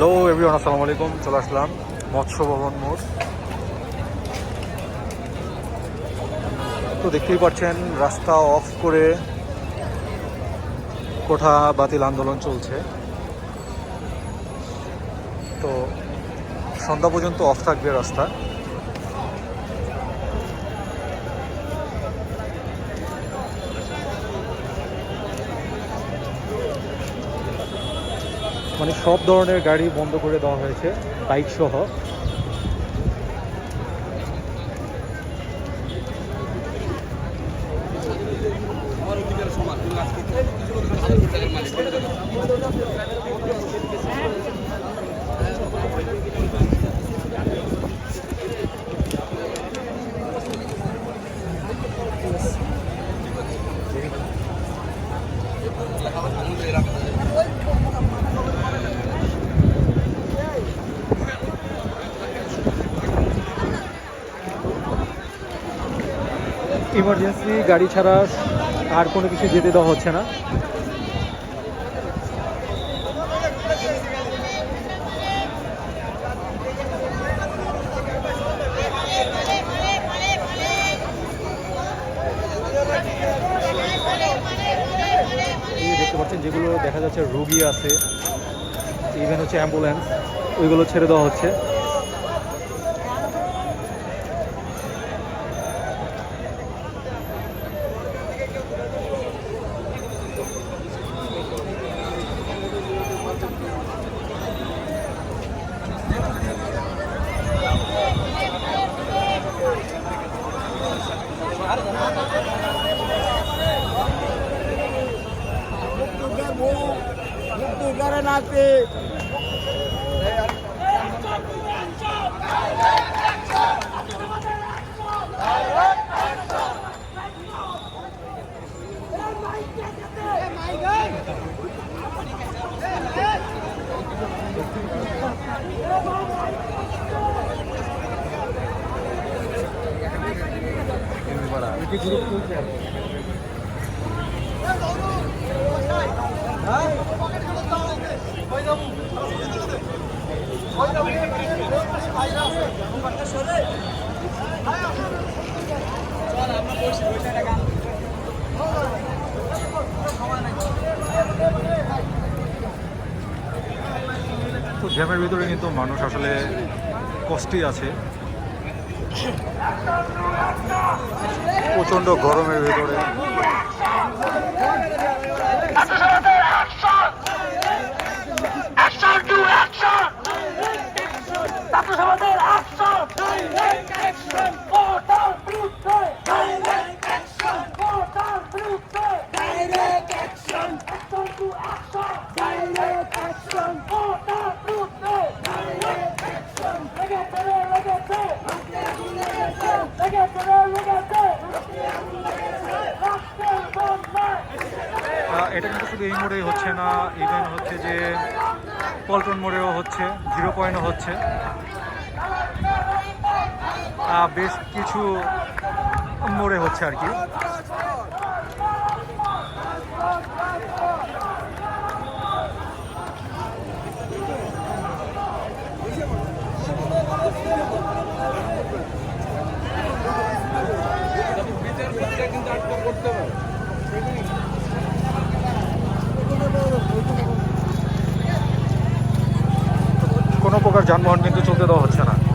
Hello everyone আসসালামু আলাইকুম, চলে আসলাম মৎস্য ভবন মোড়। তো দেখতেই পাচ্ছেন, রাস্তা অফ করে কোঠা বাতিল আন্দোলন চলছে। তো সন্ধ্যা পর্যন্ত অফ থাকবে রাস্তা। মানে সব ধরনের গাড়ি বন্ধ করে দেওয়া হয়েছে বাইক সহ। ইমার্জেন্সি গাড়ি ছাড়া আর কোনো কিছু যেতে দেওয়া হচ্ছে না। দেখতে পাচ্ছেন, যেগুলো দেখা যাচ্ছে রোগী আছে ইভেন হচ্ছে অ্যাম্বুলেন্স ওইগুলো ছেড়ে দেওয়া হচ্ছে। করে নাচতে তো জ্যামের ভিতরে কিন্তু মানুষ আসলে কষ্টই আছে। প্রচণ্ড গরমের ভিতরে। এটা কিন্তু শুধু এই মোড়েই হচ্ছে না ইভেন হচ্ছে যে পল্টন মোড়েও হচ্ছে জিরো পয়েন্টও হচ্ছে। বেশ কিছু মোড়ে হচ্ছে আর কি। প্রকার যানবাহন কিন্তু চলতে দেওয়া হচ্ছে না।